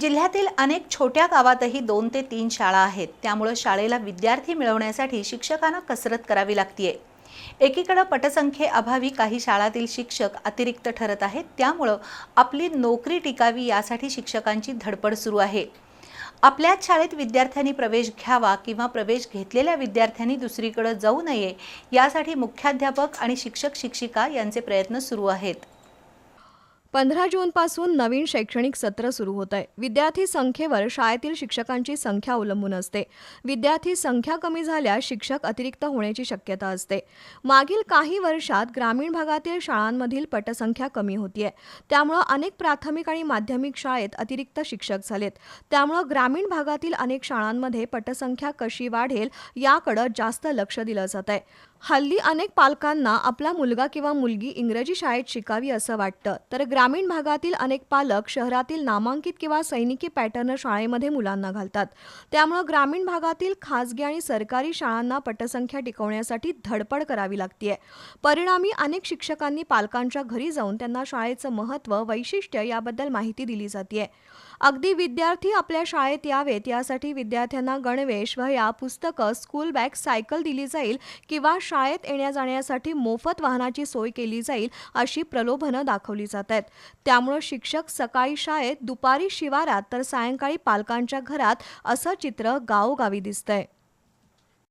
जिल्ह्यातील अनेक छोट्या गावातही दोन ते तीन शाळा आहेत. त्यामुळं शाळेला विद्यार्थी मिळवण्यासाठी शिक्षकांना कसरत करावी लागतीये. एकीकडं पटसंख्येअभावी काही शाळातील शिक्षक अतिरिक्त ठरत आहेत. त्यामुळं आपली नोकरी टिकावी यासाठी शिक्षकांची धडपड सुरू आहे. आपल्याच शाळेत विद्यार्थ्यांनी प्रवेश घ्यावा किंवा प्रवेश घेतलेल्या विद्यार्थ्यांनी दुसरीकडे जाऊ नये यासाठी मुख्याध्यापक आणि शिक्षक शिक्षिका यांचे प्रयत्न सुरू आहेत. पंधरा जूनपासून नवीन शैक्षणिक सत्र सुरू होत आहे. विद्यार्थी संख्येवर शाळेतील शिक्षकांची संख्या अवलंबून असते. विद्यार्थी संख्या कमी झाल्यास शिक्षक अतिरिक्त होण्याची शक्यता असते. मागील काही वर्षात ग्रामीण भागातील शाळांमधील पटसंख्या कमी होतीये. त्यामुळं अनेक प्राथमिक आणि माध्यमिक शाळेत अतिरिक्त शिक्षक झालेत. त्यामुळं ग्रामीण भागातील अनेक शाळांमध्ये पटसंख्या कशी वाढेल याकडं जास्त लक्ष दिलं जात आहे. हल्ली अनेक पालकांना आपला मुलगा किंवा मुलगी इंग्रजी शाळेत शिकावी असं वाटतं. तर ग्रामीण ग्रामीण भागातील अनेक पालक शहरातील नामांकित किंवा सैनिकी पॅटर्न शाळेमध्ये मुलांना घालतात. त्यामुळं ग्रामीण भागातील खासगी आणि सरकारी शाळांना पटसंख्या टिकवण्यासाठी धडपड करावी लागतीये. परिणामी अनेक शिक्षकांनी पालकांच्या घरी जाऊन त्यांना शाळेचं महत्त्व वैशिष्ट्य याबद्दल माहिती दिली जाते अगदी विद्यार्थी आपल्या शाळेत यावेत यासाठी विद्यार्थ्यांना गणवेश वह्या पुस्तकं स्कूल बॅग सायकल दिली जाईल किंवा शाळेत येण्या जाण्यासाठी मोफत वाहनाची सोय केली जाईल अशी प्रलोभनं दाखवली जात आहेत. त्यामुळं शिक्षक सकाळी शाळेत दुपारी शिवारात तर सायंकाळी पालकांच्या घरात असं चित्र गावोगावी दिसतंय.